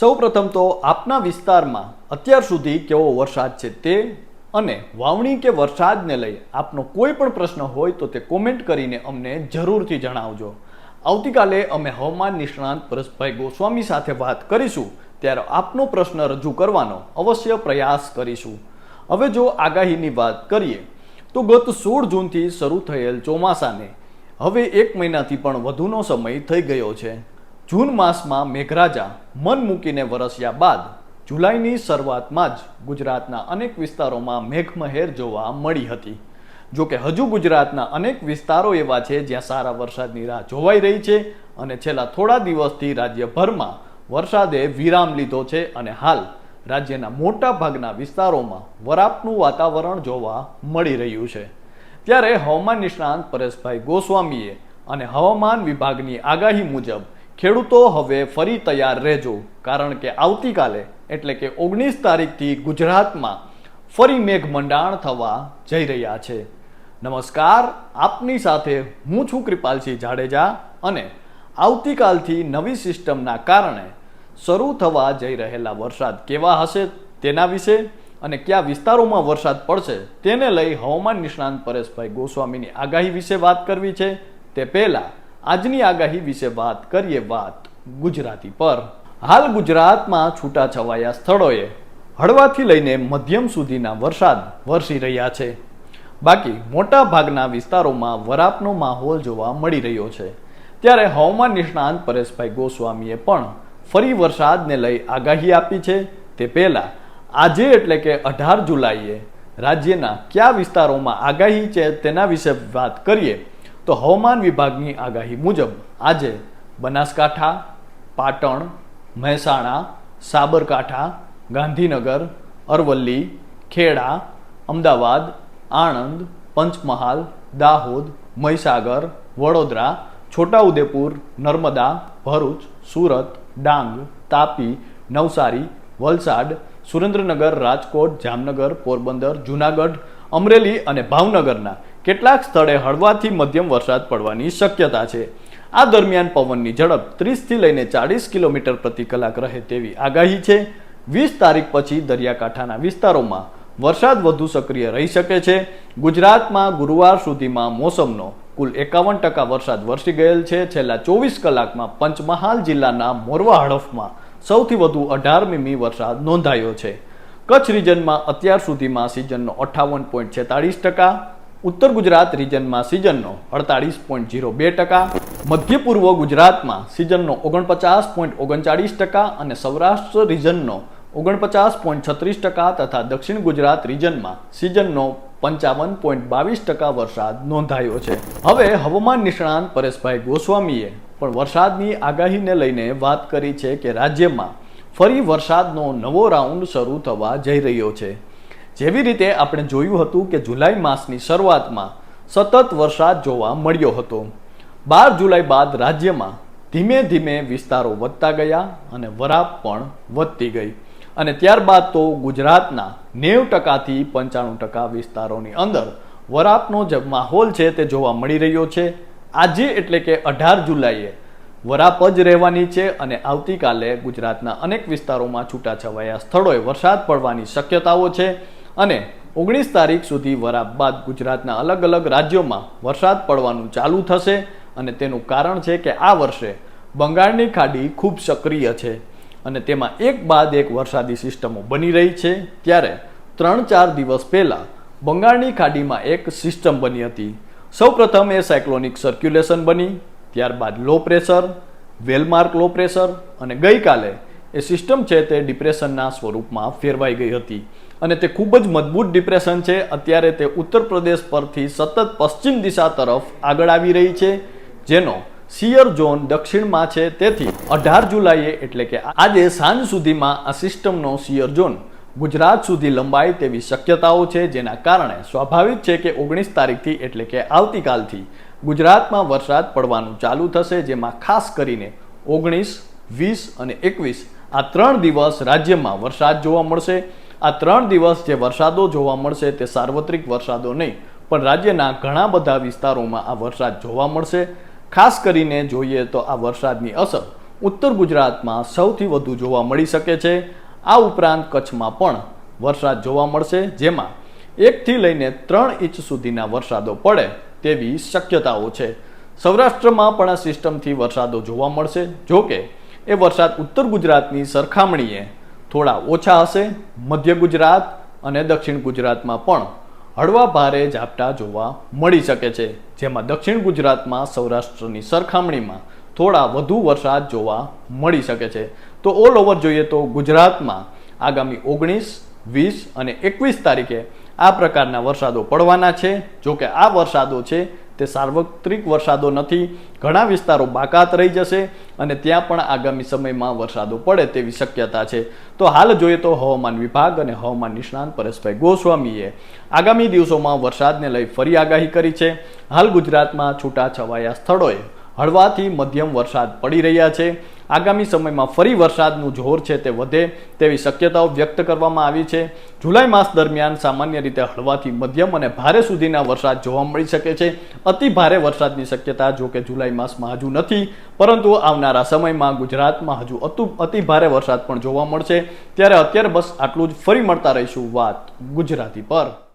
સૌપ્રથમ તો આપના વિસ્તારમાં અત્યાર સુધી કેવો વરસાદ છે તે અને વાવણી કે વરસાદને લઈ આપનો કોઈ પણ પ્રશ્ન હોય તો તે કોમેન્ટ કરીને અમને જરૂરથી જણાવજો. આવતીકાલે અમે હવામાન નિષ્ણાંત પરેશભાઈ ગોસ્વામી સાથે વાત કરીશું, ત્યારે આપનો પ્રશ્ન રજૂ કરવાનો અવશ્ય પ્રયાસ કરીશું. હવે જો આગાહીની વાત કરીએ, તો ગત સોળ જૂનથી શરૂ થયેલ ચોમાસાને હવે એક મહિનાથી પણ વધુનો સમય થઈ ગયો છે. જૂન માસમાં મેઘરાજા મન મૂકીને વરસ્યા બાદ જુલાઈની શરૂઆતમાં જ ગુજરાતના અનેક વિસ્તારોમાં મેઘમહેર જોવા મળી હતી. જો કે હજુ ગુજરાતના અનેક વિસ્તારો એવા છે જ્યાં સારા વરસાદની રાહ જોવાઈ રહી છે અને છેલ્લા થોડા દિવસથી રાજ્યભરમાં વરસાદે વિરામ લીધો છે અને હાલ રાજ્યના મોટા ભાગના વિસ્તારોમાં વરાપનું વાતાવરણ જોવા મળી રહ્યું છે. ત્યારે હવામાન નિષ્ણાંત પરેશભાઈ ગોસ્વામીએ અને હવામાન વિભાગની આગાહી મુજબ ખેડૂતો હવે ફરી તૈયાર રહેજો, કારણ કે આવતીકાલે, એટલે કે ઓગણીસ તારીખથી ગુજરાતમાં ફરી મેઘમંડાણ થવા જઈ રહ્યા છે. નમસ્કાર, આપની સાથે હું છું કૃપાલસિંહ જાડેજા અને આવતીકાલથી નવી સિસ્ટમના કારણે શરૂ થવા જઈ રહેલા વરસાદ કેવા હશે તેના વિશે અને કયા વિસ્તારોમાં વરસાદ પડશે તેને લઈ હવામાન નિષ્ણાંત પરેશભાઈ ગોસ્વામીની આગાહી વિશે વાત કરવી છે. તે પહેલા આજની આગાહી વિશે વાત કરીએ વાત ગુજરાતી પર. હાલ ગુજરાતમાં છૂટાછવાયા સ્થળોએ હળવાથી લઈને મધ્યમ સુધીના વરસાદ વરસી રહ્યા છે. બાકી મોટા ભાગના વિસ્તારોમાં વરાપનો માહોલ જોવા મળી રહ્યો છે. ત્યારે હવામાન નિષ્ણાંત પરેશભાઈ ગોસ્વામીએ પણ ફરી વરસાદને લઈ આગાહી આપી છે. તે પહેલાં આજે એટલે કે અઢાર જુલાઈએ રાજ્યના કયા વિસ્તારોમાં આગાહી છે તેના વિશે વાત કરીએ. તો હવામાન વિભાગની આગાહી મુજબ આજે બનાસકાંઠા, પાટણ, મહેસાણા, સાબરકાંઠા, ગાંધીનગર, અરવલ્લી, ખેડા, અમદાવાદ, આણંદ, પંચમહાલ, દાહોદ, મહીસાગર, વડોદરા, છોટાઉદેપુર, નર્મદા, ભરૂચ, સુરત, ડાંગ, તાપી, નવસારી, વલસાડ, સુરેન્દ્રનગર, રાજકોટ, જામનગર, પોરબંદર, જુનાગઢ, અમરેલી અને ભાવનગરના કેટલાક સ્થળે હળવાથી મધ્યમ વરસાદ પડવાની શક્યતા છે. આ દરમિયાન પવનની ઝડપ ત્રીસથી લઈને ચાળીસ કિલોમીટર પ્રતિ કલાક રહે તેવી આગાહી છે. વીસ તારીખ પછી દરિયાકાંઠાના વિસ્તારોમાં વરસાદ વધુ સક્રિય રહી શકે છે. ગુજરાતમાં ગુરુવાર સુધીમાં મોસમનો કુલ એકાવન ટકા વરસાદ વરસી ગયેલ છે. છેલ્લા ચોવીસ કલાકમાં પંચમહાલ જિલ્લાના મોરવા હડફમાં સૌથી વધુ અઢાર મીમી વરસાદ નોંધાયો છે. કચ્છ રિજનમાં અત્યાર સુધીમાં સિઝનનો અઠ્ઠાવન પોઈન્ટ છેતાળીસ ટકા ઉત્તર ગુજરાત રિજનમાં સિઝનનો અડતાળીસ પોઈન્ટ ઝીરો બે ટકા, મધ્ય પૂર્વ ગુજરાતમાં સિઝનનો ઓગણપચાસ પોઈન્ટ ઓગણચાળીસ ટકા અને સૌરાષ્ટ્ર રિજનનો ઓગણપચાસ પોઈન્ટ છત્રીસ ટકા તથા દક્ષિણ ગુજરાત રિજનમાં સિઝનનો પંચાવન પોઈન્ટ બાવીસ ટકા વરસાદ નોંધાયો છે. હવે હવામાન નિષ્ણાંત પરેશભાઈ ગોસ્વામીએ પણ વરસાદની આગાહીને લઈને વાત કરી છે કે રાજ્યમાં ફરી વરસાદનો નવો રાઉન્ડ શરૂ થવા જઈ રહ્યો છે. જેવી રીતે આપણે જોયું હતું કે જુલાઈ માસની શરૂઆતમાં સતત વરસાદ જોવા મળ્યો હતો. બાર જુલાઈ બાદ રાજ્યમાં ધીમે ધીમે વિસ્તારો વધતા ગયા અને વરાપ પણ વધતી ગઈ. અને ત્યારબાદ તો ગુજરાતના નેવ ટકાથી પંચાણું ટકા વિસ્તારોની અંદર વરાપનો જે માહોલ છે તે જોવા મળી રહ્યો છે. આજે એટલે કે અઢાર જુલાઈએ વરાપ જ રહેવાની છે અને આવતીકાલે ગુજરાતના અનેક વિસ્તારોમાં છૂટાછવાયા સ્થળોએ વરસાદ પડવાની શક્યતાઓ છે. અને ઓગણીસ તારીખ સુધી વરાપ બાદ ગુજરાતના અલગ અલગ રાજ્યોમાં વરસાદ પડવાનું ચાલુ થશે અને તેનું કારણ છે કે આ વર્ષે બંગાળની ખાડી ખૂબ સક્રિય છે અને તેમાં એક બાદ એક વરસાદી સિસ્ટમો બની રહી છે. ત્યારે ત્રણ ચાર દિવસ પહેલાં બંગાળની ખાડીમાં એક સિસ્ટમ બની હતી. સૌપ્રથમ એ સાયક્લોનિક સર્ક્યુલેશન બની, ત્યારબાદ low pressure, well marked low pressure અને ગઈકાલે એ સિસ્ટમ છે તે ડિપ્રેશનના સ્વરૂપમાં ફેરવાઈ ગઈ હતી. અને તે ખૂબ જ મજબૂત ડિપ્રેશન છે. અત્યારે તે ઉત્તર પ્રદેશ પરથી સતત પશ્ચિમ દિશા તરફ આગળ આવી રહી છે, જેનો સિયર ઝોન દક્ષિણમાં છે. તેથી અઢાર જુલાઈએ એટલે કે આજે સાંજ સુધીમાં આ સિસ્ટમનો સિયર ઝોન ગુજરાત સુધી લંબાય તેવી શક્યતાઓ છે, જેના કારણે સ્વાભાવિક છે કે ઓગણીસ તારીખથી એટલે કે આવતીકાલથી ગુજરાતમાં વરસાદ પડવાનું ચાલુ થશે, જેમાં ખાસ કરીને ઓગણીસ, વીસ અને એકવીસ આ ત્રણ દિવસ રાજ્યમાં વરસાદ જોવા મળશે. આ ત્રણ દિવસ જે વરસાદો જોવા મળશે તે સાર્વત્રિક વરસાદો નહીં, પણ રાજ્યના ઘણા બધા વિસ્તારોમાં આ વરસાદ જોવા મળશે. ખાસ કરીને જોઈએ તો આ વરસાદની અસર ઉત્તર ગુજરાતમાં સૌથી વધુ જોવા મળી શકે છે. આ ઉપરાંત કચ્છમાં પણ વરસાદ જોવા મળશે, જેમાં એકથી લઈને ત્રણ ઇંચ સુધીના વરસાદો પડે તેવી શક્યતાઓ છે. સૌરાષ્ટ્રમાં પણ આ સિસ્ટમથી વરસાદો જોવા મળશે જો કે એ વરસાદ ઉત્તર ગુજરાતની સરખામણીએ થોડા ઓછા હશે મધ્ય ગુજરાત અને દક્ષિણ ગુજરાતમાં પણ હળવા ભારે ઝાપટા જોવા મળી શકે છે. જેમાં દક્ષિણ ગુજરાતમાં સૌરાષ્ટ્રની સરખામણીમાં થોડા વધુ વરસાદ જોવા મળી શકે છે. તો ઓલ ઓવર જોઈએ તો ગુજરાતમાં આગામી ઓગણીસ, વીસ અને એકવીસ તારીખે આ પ્રકારના વરસાદો પડવાના છે. જો કે આ વરસાદો છે તે સાર્વત્રિક વરસાદો નથી, ઘણા વિસ્તારો બાકાત રહી જશે અને ત્યાં પણ આગામી સમયમાં વરસાદો પડે તેવી શક્યતા છે. તો હાલ જોઈએ તો હવામાન વિભાગ અને હવામાન નિષ્ણાંત પરેશભાઈ ગોસ્વામીએ આગામી દિવસોમાં વરસાદને લઈ ફરી આગાહી કરી છે. હાલ ગુજરાતમાં છૂટાછવાયા સ્થળોએ હળવાથી મધ્યમ વરસાદ પડી રહ્યા છે. આગામી સમયમાં ફરી વરસાદનું જોર છે તે વધે તેવી શક્યતાઓ વ્યક્ત કરવામાં આવી છે. જુલાઈ માસ દરમિયાન સામાન્ય રીતે હળવાથી મધ્યમ અને ભારે સુધીના વરસાદ જોવા મળી શકે છે. અતિ ભારે વરસાદની શક્યતા જો કે જુલાઈ માસમાં હજુ નથી, પરંતુ આવનારા સમયમાં ગુજરાતમાં હજુ અતુ, અતિ ભારે વરસાદ પણ જોવા મળશે. ત્યારે અત્યારે બસ આટલું જ. ફરી મળતા રહીશું વાત ગુજરાતી પર.